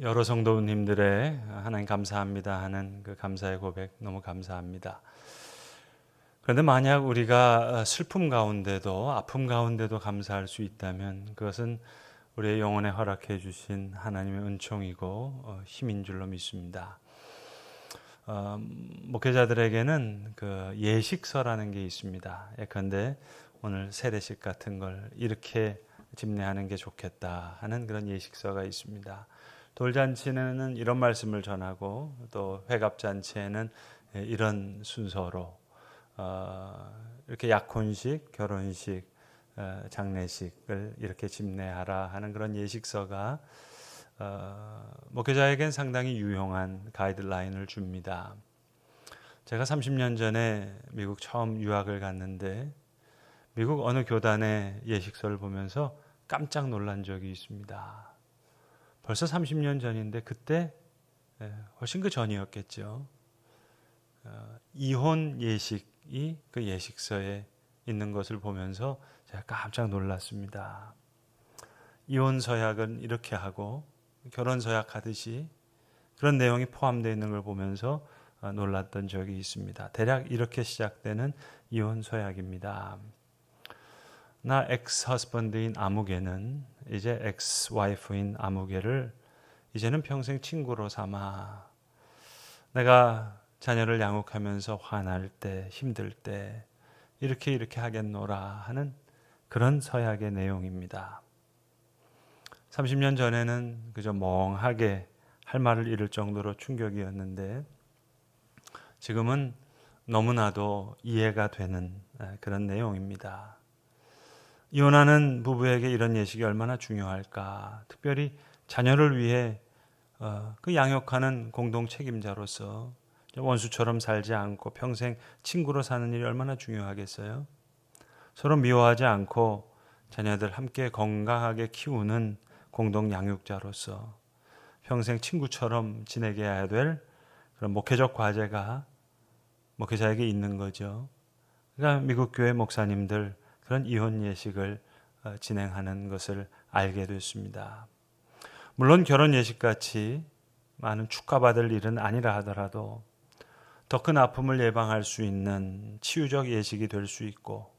여러 성도님들의 하나님 감사합니다 하는 그 감사의 고백 너무 감사합니다. 그런데 만약 우리가 슬픔 가운데도 아픔 가운데도 감사할 수 있다면 그것은 우리의 영혼에 허락해 주신 하나님의 은총이고 어, 힘인 줄로 믿습니다. 어, 목회자들에게는 그 예식서라는 게 있습니다. 예컨대 오늘 세례식 같은 걸 이렇게 집례하는 게 좋겠다 하는 그런 예식서가 있습니다. 돌잔치는 이런 말씀을 전하고 또 회갑잔치에는 이런 순서로 어, 이렇게 약혼식, 결혼식, 어, 장례식을 이렇게 집례하라 하는 그런 예식서가 어, 목회자에겐 상당히 유용한 가이드라인을 줍니다. 제가 30년 전에 미국 처음 유학을 갔는데 미국 어느 교단의 예식서를 보면서 깜짝 놀란 적이 있습니다. 벌써 30년 전인데 그때 예, 훨씬 그 전이었겠죠. 어, 이혼 예식이 그 예식서에 있는 것을 보면서 제가 깜짝 놀랐습니다. 이혼 서약은 이렇게 하고 결혼 서약 하듯이 그런 내용이 포함되어 있는 걸 보면서 어, 놀랐던 적이 있습니다. 대략 이렇게 시작되는 이혼 서약입니다. 나 엑스 허스번드인 아무개는 이제 엑스 와이프인 아무개를 이제는 평생 친구로 삼아 내가 자녀를 양육하면서 화날 때 힘들 때 이렇게 이렇게 하겠노라 하는 그런 서약의 내용입니다. 30년 전에는 그저 멍하게 할 말을 잃을 정도로 충격이었는데 지금은 너무나도 이해가 되는 그런 내용입니다. 이혼하는 부부에게 이런 예식이 얼마나 중요할까? 특별히 자녀를 위해 어, 그 양육하는 공동 책임자로서 원수처럼 살지 않고 평생 친구로 사는 일이 얼마나 중요하겠어요? 서로 미워하지 않고 자녀들 함께 건강하게 키우는 공동 양육자로서 평생 친구처럼 지내게 될 그런 목회적 과제가 목회자에게 있는 거죠. 그러니까 미국 교회 목사님들 그런 이혼 예식을 어, 진행하는 것을 알게 됐습니다. 물론 결혼 예식 같이 많은 축하받을 일은 아니라 하더라도 더 큰 아픔을 예방할 수 있는 치유적 예식이 될 수 있고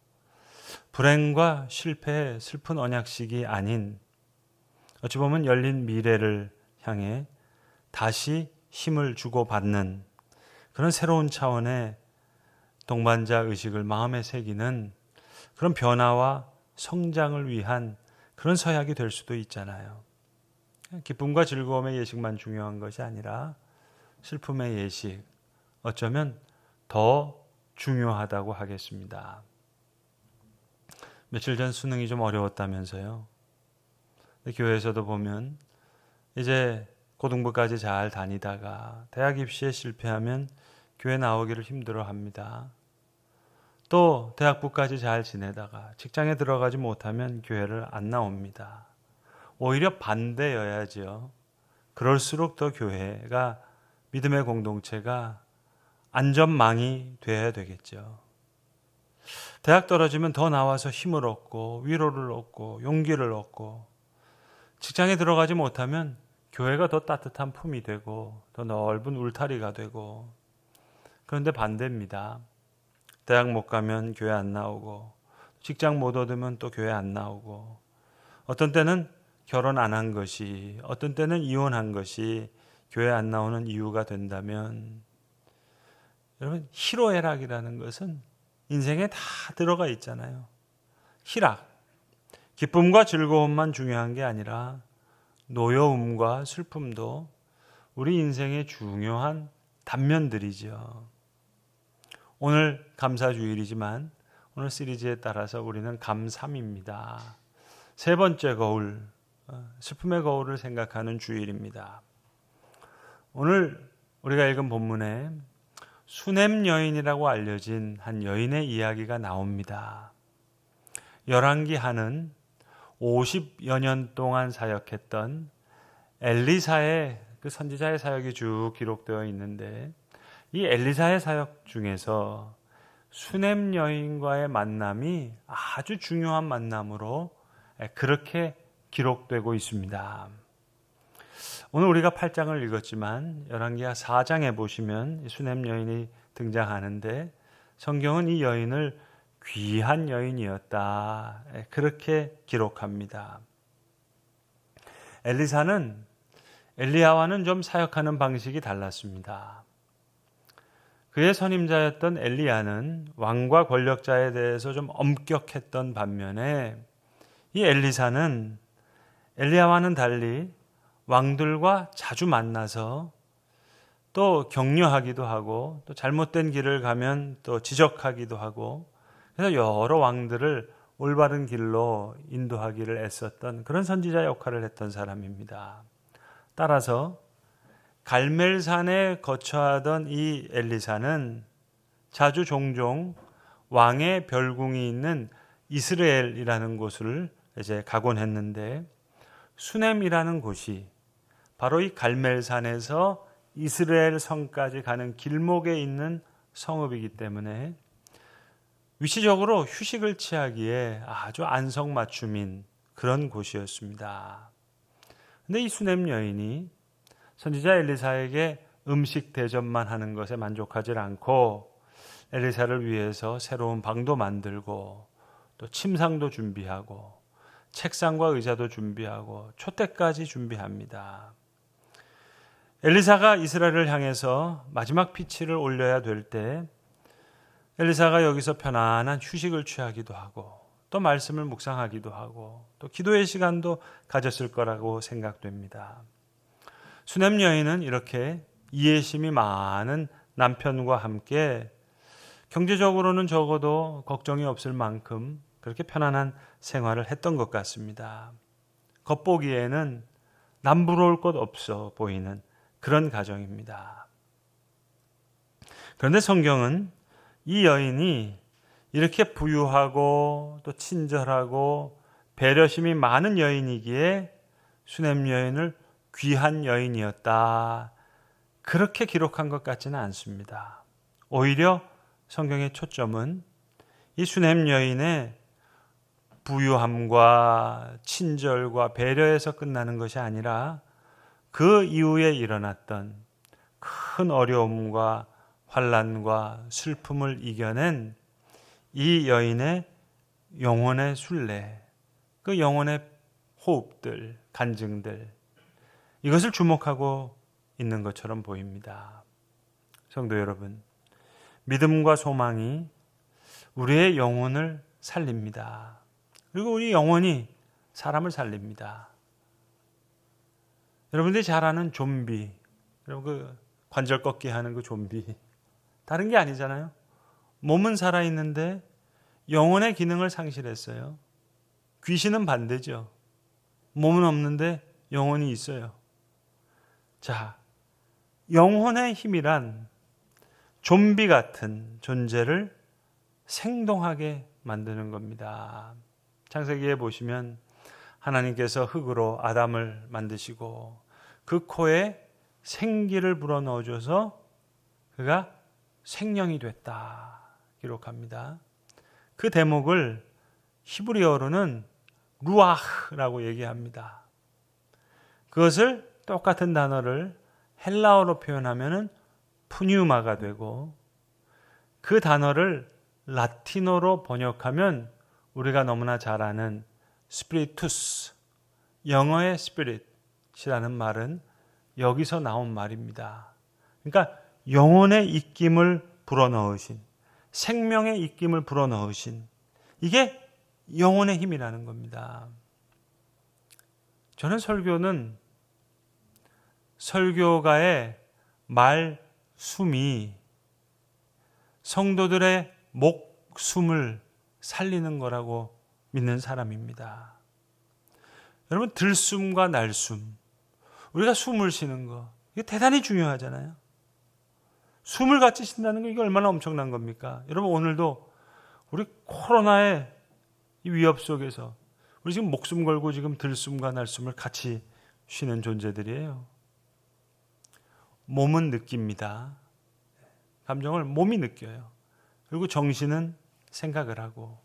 불행과 실패의 슬픈 언약식이 아닌 어찌 보면 열린 미래를 향해 다시 힘을 주고 받는 그런 새로운 차원의 동반자 의식을 마음에 새기는 그런 변화와 성장을 위한 그런 서약이 될 수도 있잖아요. 기쁨과 즐거움의 예식만 중요한 것이 아니라 슬픔의 예식, 어쩌면 더 중요하다고 하겠습니다. 며칠 전 수능이 좀 어려웠다면서요. 교회에서도 보면 이제 고등부까지 잘 다니다가 대학 입시에 실패하면 교회 나오기를 힘들어 합니다. 또 대학부까지 잘 지내다가 직장에 들어가지 못하면 교회를 안 나옵니다. 오히려 반대여야지요. 그럴수록 더 교회가 믿음의 공동체가 안전망이 돼야 되겠죠. 대학 떨어지면 더 나와서 힘을 얻고 위로를 얻고 용기를 얻고 직장에 들어가지 못하면 교회가 더 따뜻한 품이 되고 더 넓은 울타리가 되고 그런데 반대입니다. 대학 못 가면 교회 안 나오고 직장 못 얻으면 또 교회 안 나오고 어떤 때는 결혼 안 한 것이 어떤 때는 이혼한 것이 교회 안 나오는 이유가 된다면 여러분 희로애락이라는 것은 인생에 다 들어가 있잖아요. 희락 기쁨과 즐거움만 중요한 게 아니라 노여움과 슬픔도 우리 인생의 중요한 단면들이죠. 오늘 감사주일이지만 오늘 시리즈에 따라서 우리는 감삼입니다. 세 번째 거울, 어, 슬픔의 거울을 생각하는 주일입니다. 오늘 우리가 읽은 본문에 수냄 여인이라고 알려진 한 여인의 이야기가 나옵니다. 열왕기 하는 50여 년 동안 사역했던 엘리사의 그 선지자의 사역이 쭉 기록되어 있는데 이 엘리사의 사역 중에서 수냄 여인과의 만남이 아주 중요한 만남으로 그렇게 기록되고 있습니다. 오늘 우리가 8장을 읽었지만 열왕기하 4장에 보시면 이 수냄 여인이 등장하는데 성경은 이 여인을 귀한 여인이었다. 그렇게 기록합니다. 엘리사는 엘리야와는 좀 사역하는 방식이 달랐습니다. 그의 선임자였던 엘리야는 왕과 권력자에 대해서 좀 엄격했던 반면에 이 엘리사는 엘리야와는 달리 왕들과 자주 만나서 또 격려하기도 하고 또 잘못된 길을 가면 또 지적하기도 하고 그래서 여러 왕들을 올바른 길로 인도하기를 애썼던 그런 선지자 역할을 했던 사람입니다. 따라서 갈멜산에 거처하던 이 엘리사는 자주 종종 왕의 별궁이 있는 이스라엘이라는 곳을 이제 가곤 했는데 수넴이라는 곳이 바로 이 갈멜산에서 이스라엘 성까지 가는 길목에 있는 성읍이기 때문에 위치적으로 휴식을 취하기에 아주 안성맞춤인 그런 곳이었습니다. 근데 이 수넴 여인이 선지자 엘리사에게 음식 대접만 하는 것에 만족하지 않고 엘리사를 위해서 새로운 방도 만들고 또 침상도 준비하고 책상과 의자도 준비하고 촛대까지 준비합니다. 엘리사가 이스라엘을 향해서 마지막 피치를 올려야 될 때 엘리사가 여기서 편안한 휴식을 취하기도 하고 또 말씀을 묵상하기도 하고 또 기도의 시간도 가졌을 거라고 생각됩니다. 수냄 여인은 이렇게 이해심이 많은 남편과 함께 경제적으로는 적어도 걱정이 없을 만큼 그렇게 편안한 생활을 했던 것 같습니다. 겉보기에는 남부러울 것 없어 보이는 그런 가정입니다. 그런데 성경은 이 여인이 이렇게 부유하고 또 친절하고 배려심이 많은 여인이기에 수냄 여인을 귀한 여인이었다. 그렇게 기록한 것 같지는 않습니다. 오히려 성경의 초점은 이 수냄 여인의 부유함과 친절과 배려에서 끝나는 것이 아니라 그 이후에 일어났던 큰 어려움과 환란과 슬픔을 이겨낸 이 여인의 영혼의 순례, 그 영혼의 호흡들, 간증들 이것을 주목하고 있는 것처럼 보입니다. 성도 여러분, 믿음과 소망이 우리의 영혼을 살립니다. 그리고 우리 영혼이 사람을 살립니다. 여러분들이 잘 아는 좀비, 여러분 그 관절 꺾기 하는 그 좀비, 다른 게 아니잖아요. 몸은 살아 있는데 영혼의 기능을 상실했어요. 귀신은 반대죠. 몸은 없는데 영혼이 있어요. 자, 영혼의 힘이란 좀비 같은 존재를 생동하게 만드는 겁니다. 창세기에 보시면 하나님께서 흙으로 아담을 만드시고 그 코에 생기를 불어넣어 줘서 그가 생명이 됐다 기록합니다. 그 대목을 히브리어로는 루아흐라고 얘기합니다. 그것을 똑같은 단어를 헬라어로 표현하면은 푸뉴마가 되고 그 단어를 라틴어로 번역하면 우리가 너무나 잘 아는 스피리투스, 영어의 스피릿이라는 말은 여기서 나온 말입니다. 그러니까 영혼의 입김을 불어넣으신, 생명의 입김을 불어넣으신, 이게 영혼의 힘이라는 겁니다. 저는 설교는 설교가의 말숨이 성도들의 목숨을 살리는 거라고 믿는 사람입니다. 여러분, 들숨과 날숨. 우리가 숨을 쉬는 거. 이게 대단히 중요하잖아요. 숨을 같이 쉰다는 거 이게 얼마나 엄청난 겁니까? 여러분, 오늘도 우리 코로나의 이 위협 속에서 우리 지금 목숨 걸고 지금 들숨과 날숨을 같이 쉬는 존재들이에요. 몸은 느낍니다. 감정을 몸이 느껴요. 그리고 정신은 생각을 하고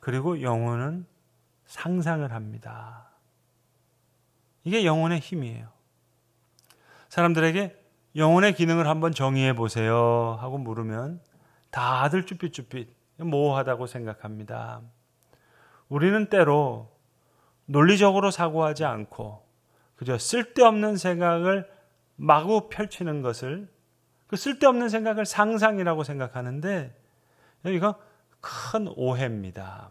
그리고 영혼은 상상을 합니다. 이게 영혼의 힘이에요. 사람들에게 영혼의 기능을 한번 정의해 보세요 하고 물으면 다들 쭈삣쭈삣 모호하다고 생각합니다. 우리는 때로 논리적으로 사고하지 않고 그저 쓸데없는 생각을 마구 펼치는 것을 그 쓸데없는 생각을 상상이라고 생각하는데 이거 큰 오해입니다.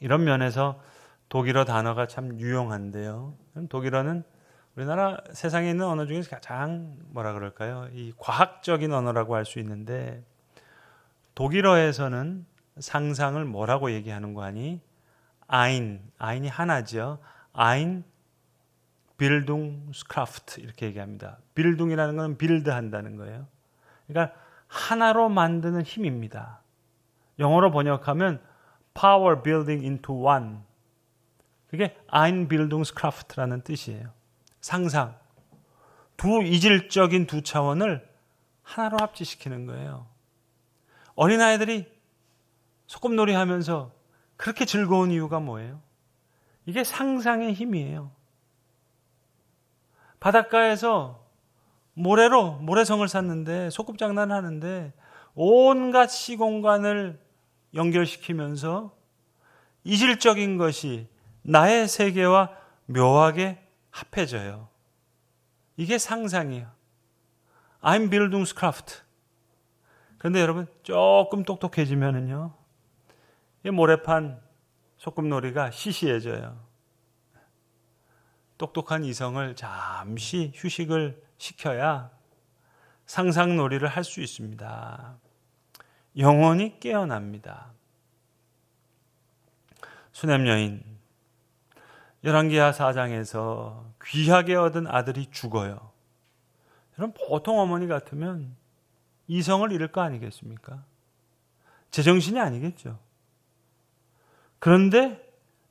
이런 면에서 독일어 단어가 참 유용한데요. 독일어는 우리나라 세상에 있는 언어 중에서 가장 뭐라 그럴까요? 이 과학적인 언어라고 할 수 있는데 독일어에서는 상상을 뭐라고 얘기하는 거 아니? 아인, 아인이 하나죠. 아인 빌둥스크라프트 이렇게 얘기합니다. 빌둥이라는 건 빌드 한다는 거예요. 그러니까 하나로 만드는 힘입니다. 영어로 번역하면 power building into one. 그게 Einbildungskraft라는 뜻이에요. 상상. 두 이질적인 두 차원을 하나로 합치시키는 거예요. 어린아이들이 소꿉놀이 하면서 그렇게 즐거운 이유가 뭐예요? 이게 상상의 힘이에요. 바닷가에서 모래로 모래성을 샀는데 소꿉장난을 하는데 온갖 시공간을 연결시키면서 이질적인 것이 나의 세계와 묘하게 합해져요. 이게 상상이에요. I'm Bildungskraft. 그런데 여러분 조금 똑똑해지면은요. 이 모래판 소꿉놀이가 시시해져요. 똑똑한 이성을 잠시 휴식을 시켜야 상상 놀이를 할 수 있습니다. 영혼이 깨어납니다. 수냄 여인 열왕기하 4장에서 귀하게 얻은 아들이 죽어요. 여러분 보통 어머니 같으면 이성을 잃을 거 아니겠습니까? 제정신이 아니겠죠. 그런데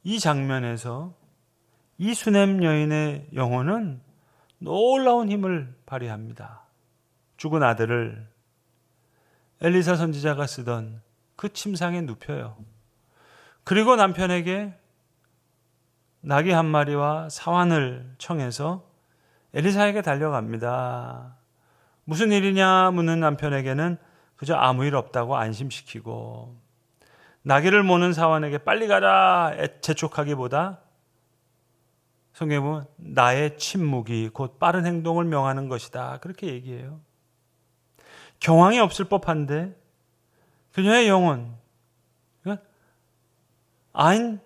이 장면에서 이 수냄 여인의 영혼은 놀라운 힘을 발휘합니다. 죽은 아들을 엘리사 선지자가 쓰던 그 침상에 눕혀요. 그리고 남편에게 나귀 한 마리와 사환을 청해서 엘리사에게 달려갑니다. 무슨 일이냐 묻는 남편에게는 그저 아무 일 없다고 안심시키고 나귀를 모는 사환에게 빨리 가라 재촉하기보다 성경에 보면 나의 침묵이 곧 빠른 행동을 명하는 것이다. 그렇게 얘기해요. 경황이 없을 법한데 그녀의 영혼 아인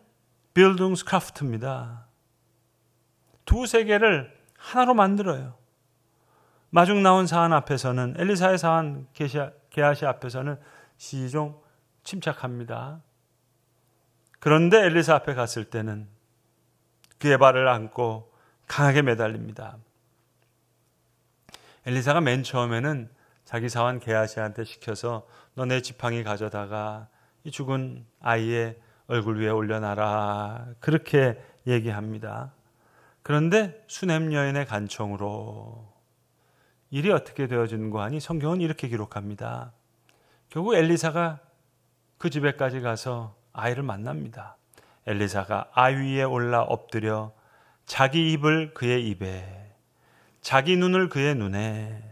빌딩스크라프트입니다. 두 세계를 하나로 만들어요. 마중 나온 사안 앞에서는 엘리사의 사안 게하시 앞에서는 시종 침착합니다. 그런데 엘리사 앞에 갔을 때는 그의 발을 안고 강하게 매달립니다. 엘리사가 맨 처음에는 자기 사원 게하시한테 시켜서 너내 지팡이 가져다가 이 죽은 아이의 얼굴 위에 올려놔라 그렇게 얘기합니다. 그런데 수냄 여인의 간청으로 일이 어떻게 되어지는 거 아니 성경은 이렇게 기록합니다. 결국 엘리사가 그 집에까지 가서 아이를 만납니다. 엘리사가 아이 위에 올라 엎드려 자기 입을 그의 입에 자기 눈을 그의 눈에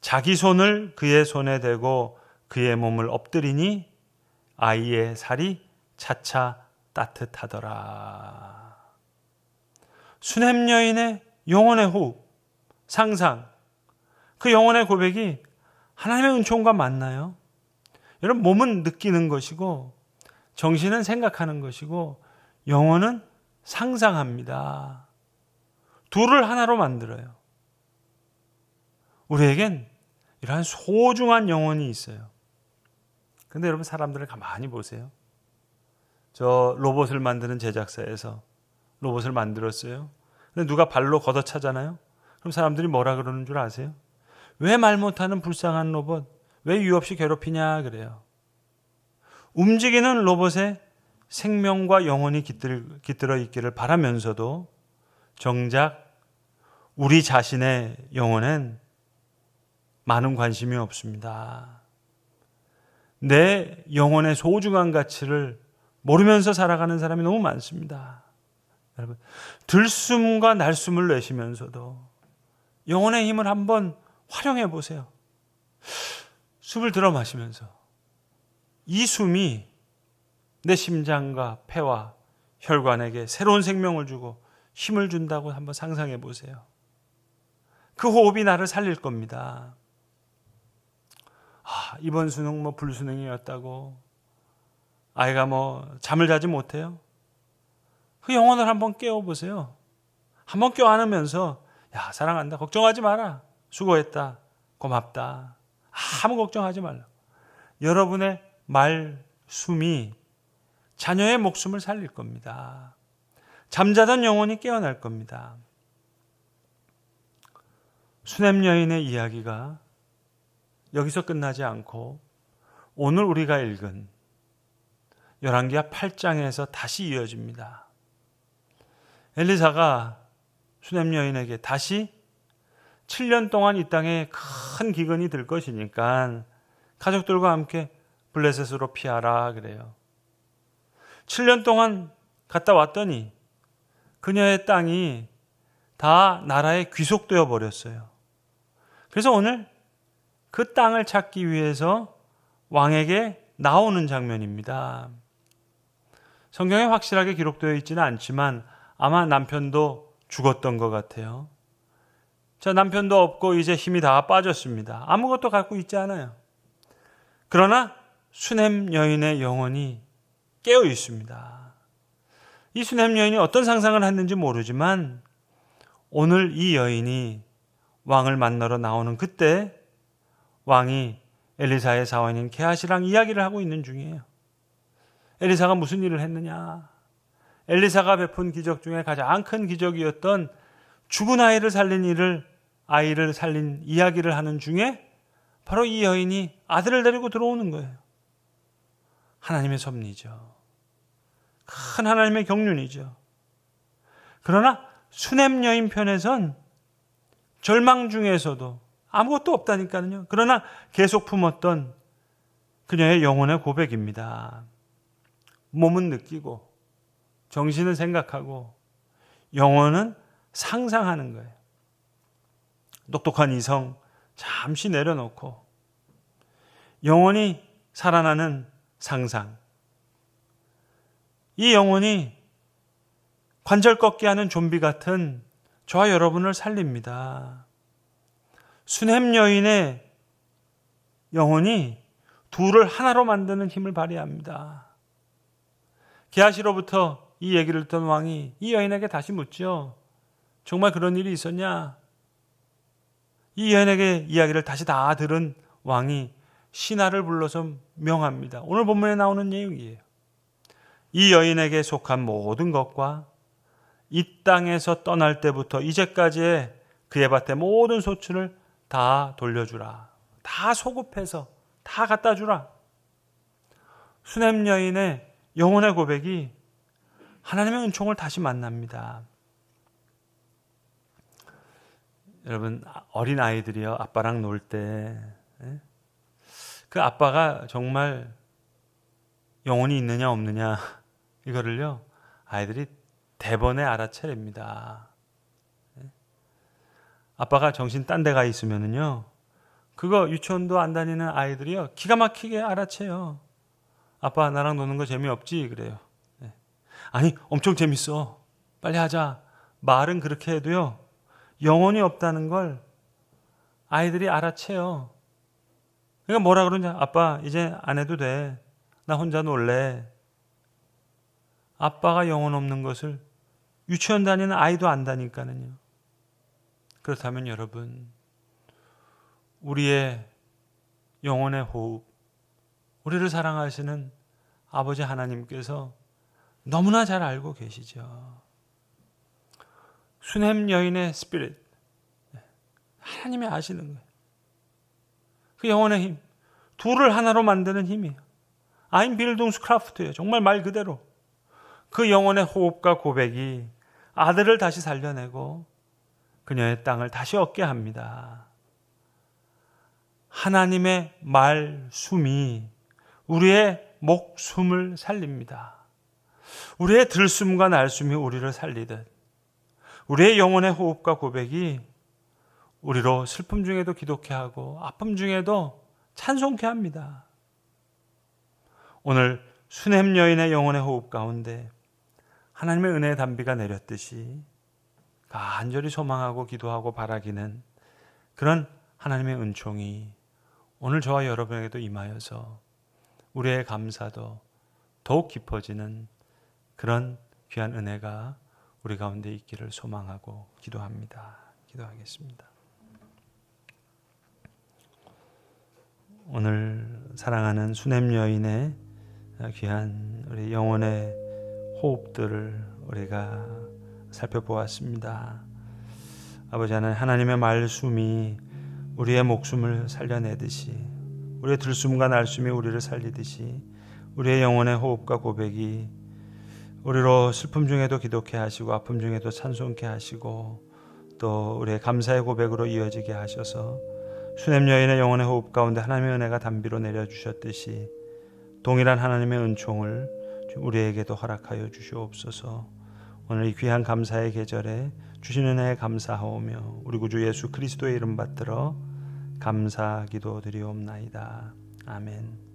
자기 손을 그의 손에 대고 그의 몸을 엎드리니 아이의 살이 차차 따뜻하더라. 수냄 여인의 영혼의 호흡, 상상, 그 영혼의 고백이 하나님의 은총과 맞나요? 여러분, 몸은 느끼는 것이고, 정신은 생각하는 것이고, 영혼은 상상합니다. 둘을 하나로 만들어요. 우리에겐 이러한 소중한 영혼이 있어요. 근데 여러분, 사람들을 가만히 보세요. 저 로봇을 만드는 제작사에서 로봇을 만들었어요. 근데 누가 발로 걷어차잖아요. 그럼 사람들이 뭐라 그러는 줄 아세요? 왜 말 못하는 불쌍한 로봇? 왜 이유 없이 괴롭히냐 그래요. 움직이는 로봇에 생명과 영혼이 깃들어 있기를 바라면서도 정작 우리 자신의 영혼엔 많은 관심이 없습니다. 내 영혼의 소중한 가치를 모르면서 살아가는 사람이 너무 많습니다. 여러분, 들숨과 날숨을 내쉬면서도 영혼의 힘을 한번 활용해 보세요. 숨을 들어 마시면서 이 숨이 내 심장과 폐와 혈관에게 새로운 생명을 주고 힘을 준다고 한번 상상해 보세요. 그 호흡이 나를 살릴 겁니다. 아, 이번 수능 뭐 불수능이었다고 아이가 뭐 잠을 자지 못해요. 그 영혼을 한번 깨워 보세요. 한번 껴 안으면서 야, 사랑한다. 걱정하지 마라. 수고했다. 고맙다. 아무 걱정하지 말라. 여러분의 말 숨이 자녀의 목숨을 살릴 겁니다. 잠자던 영혼이 깨어날 겁니다. 수냄 여인의 이야기가 여기서 끝나지 않고 오늘 우리가 읽은 열왕기하 8장에서 다시 이어집니다. 엘리사가 수냄 여인에게 다시 7년 동안 이 땅에 큰 기근이 들 것이니까 가족들과 함께 블레셋으로 피하라 그래요. 7년 동안 갔다 왔더니 그녀의 땅이 다 나라에 귀속되어 버렸어요. 그래서 오늘 그 땅을 찾기 위해서 왕에게 나오는 장면입니다. 성경에 확실하게 기록되어 있지는 않지만 아마 남편도 죽었던 것 같아요. 저 남편도 없고 이제 힘이 다 빠졌습니다. 아무것도 갖고 있지 않아요. 그러나 수냄 여인의 영혼이 깨어 있습니다. 이 수냄 여인이 어떤 상상을 했는지 모르지만 오늘 이 여인이 왕을 만나러 나오는 그때 왕이 엘리사의 사원인 게하시랑 이야기를 하고 있는 중이에요. 엘리사가 무슨 일을 했느냐? 엘리사가 베푼 기적 중에 가장 큰 기적이었던 죽은 아이를 살린 일을 아이를 살린 이야기를 하는 중에 바로 이 여인이 아들을 데리고 들어오는 거예요. 하나님의 섭리죠. 큰 하나님의 경륜이죠. 그러나 수냄 여인 편에선 절망 중에서도 아무것도 없다니까요. 그러나 계속 품었던 그녀의 영혼의 고백입니다. 몸은 느끼고 정신은 생각하고 영혼은 상상하는 거예요. 똑똑한 이성 잠시 내려놓고 영혼이 살아나는 상상. 이 영혼이 관절 꺾게 하는 좀비 같은 저와 여러분을 살립니다. 수냄 여인의 영혼이 둘을 하나로 만드는 힘을 발휘합니다. 게하시로부터 이 얘기를 듣던 왕이 이 여인에게 다시 묻죠. 정말 그런 일이 있었냐? 이 여인에게 이야기를 다시 다 들은 왕이 신하를 불러서 명합니다. 오늘 본문에 나오는 내용이에요. 이 여인에게 속한 모든 것과 이 땅에서 떠날 때부터 이제까지의 그의 밭의 모든 소출을 다 돌려주라. 다 소급해서 다 갖다 주라. 수냄 여인의 영혼의 고백이 하나님의 은총을 다시 만납니다. 여러분 어린 아이들이요 아빠랑 놀 때 그 아빠가 정말 영혼이 있느냐 없느냐 이거를요 아이들이 대번에 알아채립니다. 아빠가 정신 딴 데가 있으면은요 그거 유치원도 안 다니는 아이들이요 기가 막히게 알아채요. 아빠 나랑 노는 거 재미없지 그래요. 아니 엄청 재밌어. 빨리 하자. 말은 그렇게 해도요. 영혼이 없다는 걸 아이들이 알아채요. 그러니까 뭐라 그러냐? 아빠 이제 안 해도 돼. 나 혼자 놀래. 아빠가 영혼 없는 것을 유치원 다니는 아이도 안다니까는요. 그렇다면 여러분 우리의 영혼의 호흡, 우리를 사랑하시는 아버지 하나님께서 너무나 잘 알고 계시죠. 수냄 여인의 스피릿. 하나님이 아시는 거예요. 그 영혼의 힘. 둘을 하나로 만드는 힘이에요. 아인 빌동스 크라프트예요. 정말 말 그대로. 그 영혼의 호흡과 고백이 아들을 다시 살려내고 그녀의 땅을 다시 얻게 합니다. 하나님의 말숨이 우리의 목숨을 살립니다. 우리의 들숨과 날숨이 우리를 살리듯 우리의 영혼의 호흡과 고백이 우리로 슬픔 중에도 기독해 하고 아픔 중에도 찬송케 합니다. 오늘 수냄 여인의 영혼의 호흡 가운데 하나님의 은혜의 단비가 내렸듯이 간절히 소망하고 기도하고 바라기는 그런 하나님의 은총이 오늘 저와 여러분에게도 임하여서 우리의 감사도 더욱 깊어지는 그런 귀한 은혜가 우리 가운데 있기를 소망하고 기도합니다. 기도하겠습니다. 오늘 사랑하는 수냄 여인의 귀한 우리 영혼의 호흡들을 우리가 살펴보았습니다. 아버지 하나님 하나님의 말씀이 우리의 목숨을 살려내듯이 우리의 들숨과 날숨이 우리를 살리듯이 우리의 영혼의 호흡과 고백이 우리로 슬픔 중에도 기독해 하시고 아픔 중에도 찬송케 하시고 또 우리의 감사의 고백으로 이어지게 하셔서 수냄 여인의 영혼의 호흡 가운데 하나님의 은혜가 담비로 내려 주셨듯이 동일한 하나님의 은총을 우리에게도 허락하여 주시옵소서. 오늘 이 귀한 감사의 계절에 주신 은혜에 감사하오며 우리 구주 예수 그리스도의 이름 받들어 감사 기도 드리옵나이다. 아멘.